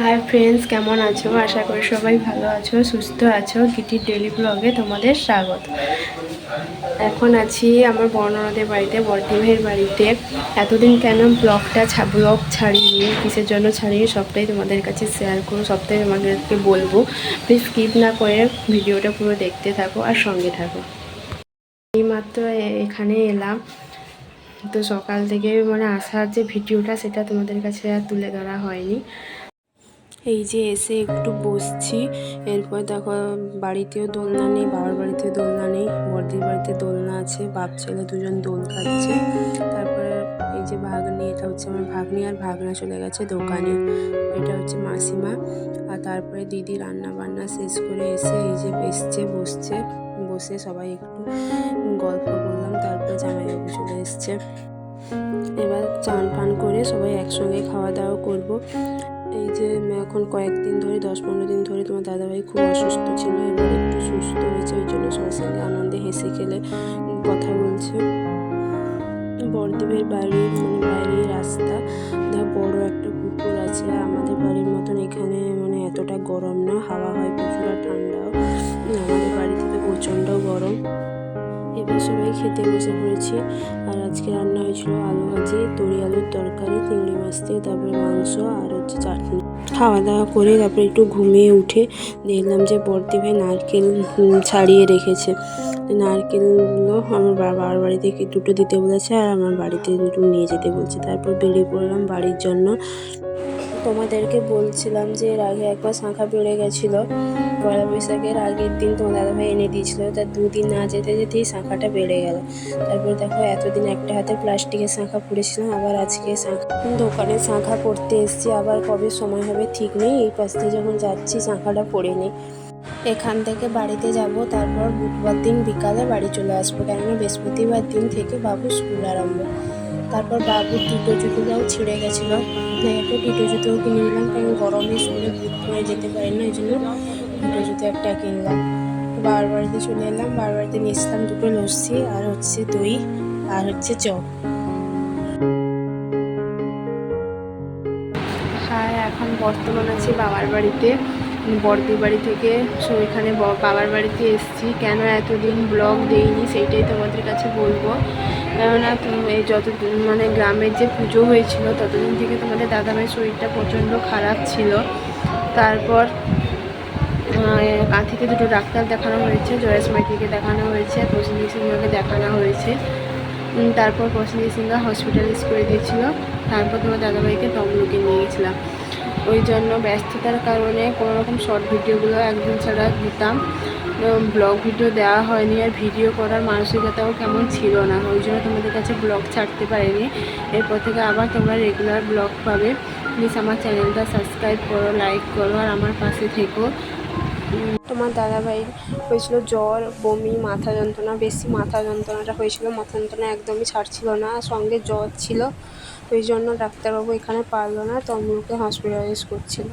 Hi friends কেমন আছো? আশা করি সবাই ভালো আছো, সুস্থ আছো। গিটির ডেলি ব্লগে তোমাদের স্বাগত। এখন আছি আমার বর্ণনাদের বাড়িতে বর্তিমের বাড়িতে। এতদিন কেন ব্লগটা ব্লগ ছাড়িনি? কিসের জন্য ছাড়িয়ে সবটাই তোমাদের কাছে শেয়ার করো সবটাই তোমাদেরকে বলব। প্লিজ স্কিপ না করে ভিডিওটা পুরো দেখতে থাকো আর সঙ্গে থাকো। এইমাত্র এখানে এলাম। তো সকাল থেকে মানে আসার যে ভিডিওটা, সেটা তোমাদের কাছে আর তুলে ধরা হয়নি। এই যে এসে একটু বসছি। এরপর দেখো, বাড়িতেও দোলনা নেই, বাবার বাড়িতেও দোলনা নেই বর্দির বাড়িতে দোলনা আছে, বাপ ছেলে দুজন দোল খাচ্ছে। তারপরে এই যে ভাগ্নি, এটা হচ্ছে আমার ভাগ্নি, আর ভাগনা চলে গেছে দোকানে। এটা হচ্ছে মাসিমা। আর তারপরে দিদি রান্না বান্না শেষ করে এসে এই যে এসছে বসছে। বসে সবাই একটু গল্প করলাম তারপরে জামাইবাবু চলে এসছে। এবার চান পান করে সবাই একসঙ্গে খাওয়া দাওয়া করব। এই যে এখন কয়েকদিন ধরে, দশ পনেরো দিন ধরে তোমার দাদাভাই খুব অসুস্থ ছিল এবার একটু সুস্থ হয়েছে, ওই জন্য সবার সঙ্গে আনন্দে হেসে খেলে কথা বলছে। বড়দেবের বাড়ির মানে বাইরের রাস্তা বড় একটা পুকুর আছে, আমাদের বাড়ির এবার সবাই খেতে বসে পড়েছি। আর আজকে রান্না হয়েছিল আলু ভাজি, তরি আলুর তরকারি, চিংড়ি মাছ দিয়ে, তারপরে মাংস আর হচ্ছে চাটনি। খাওয়া দাওয়া করে তারপরে একটু ঘুমিয়ে উঠে দেখলাম যে বর্দি ভাই নারকেল ছাড়িয়ে রেখেছে। নারকেলগুলো আমার বাবার বাড়ি থেকে দুটো দিতে বলেছে আর আমার বাড়িতে দুটো নিয়ে যেতে বলছে। তারপর বেরিয়ে পড়লাম বাড়ির জন্য। তোমাদেরকে বলছিলাম যে এর আগে একবার শাঁখা বেড়ে গেছিল পয়লা বৈশাখের আগের দিন তোমার দাদাভাই এনে দিয়েছিল তার দুদিন না যেতে যেতেই শাঁখাটা বেড়ে গেল। তারপর দেখো এতদিন একটা হাতে প্লাস্টিকের শাঁখা পড়েছিলাম আবার আজকে শাঁখা দোকানে শাঁখা পড়তে এসেছি, আবার কবে সময় হবে ঠিক নেই, এই পাশ দিয়ে যখন যাচ্ছি শাঁখাটা পড়ে নিই। এখান থেকে বাড়িতে যাব, তারপর বুধবার দিন বিকালে বাড়ি চলে আসব, কেননা বৃহস্পতিবার দিন থেকে বাবু স্কুল আরম্ভ। তারপর বাবুর টিটো জুতোটাও ছিঁড়ে গেছিল। একটা টিটো জুতোও কিনে নিলাম কারণ গরমে স্কুলে বুট পরে যেতে পারি না, এই জন্য টিটো জুতো একটা কিনলাম। বাবার বাড়িতে চলে এলাম বাবার বাড়িতে নিয়ে এসলাম দুটো লস্যি, আর হচ্ছে দই, আর হচ্ছে চপ। হ্যাঁ এখন বর্তমান আছি বাবার বাড়িতে। বড়দির বাড়ি থেকে সো এখানে বাবার বাড়িতে এসেছি। কেন এতদিন ব্লগ দেইনি সেইটাই তোমাদের কাছে বলব। কেননা এই যত মানে গ্রামের যে পুজো হয়েছিল, ততদিন থেকে তোমাদের দাদাভাইয়ের শরীরটা প্রচণ্ড খারাপ ছিল। তারপর কাঁথিতে দুটো ডাক্তার দেখানো হয়েছে জয়েস মাইতিকে দেখানো হয়েছে প্রসেনজি সিংহকে দেখানো হয়েছে। তারপর প্রসেনজি সিংহা হসপিটালাইজ করে দিয়েছিল। তারপর তোমার দাদাভাইকে তমলুকে নিয়ে গেছিলাম। ওই জন্য ব্যস্ততার কারণে কোনো রকম শর্ট ভিডিওগুলো একদিন ছাড়া দিতাম। ব্লগ ভিডিও দেওয়া হয়নি আর ভিডিও করার মানসিকতাও কেমন ছিল না। ওই জন্য তোমাদের কাছে ব্লগ ছাড়তে পারিনি। এরপর থেকে আবার তোমরা রেগুলার ব্লগ পাবে। প্লিজ আমার চ্যানেলটা সাবস্ক্রাইব করো লাইক করো আর আমার পাশে থেকো। তোমার দাদাভাই হয়েছিল জ্বর, বমি, মাথা যন্ত্রণা, বেশি মাথা যন্ত্রণাটা হয়েছিল, মাথা যন্ত্রণা একদমই ছাড়ছিল না। সঙ্গে জ্বর ছিল। ওই জন্য ডাক্তারবাবু এখানে পারল না তমলুকে হসপিটালাইজ করছিল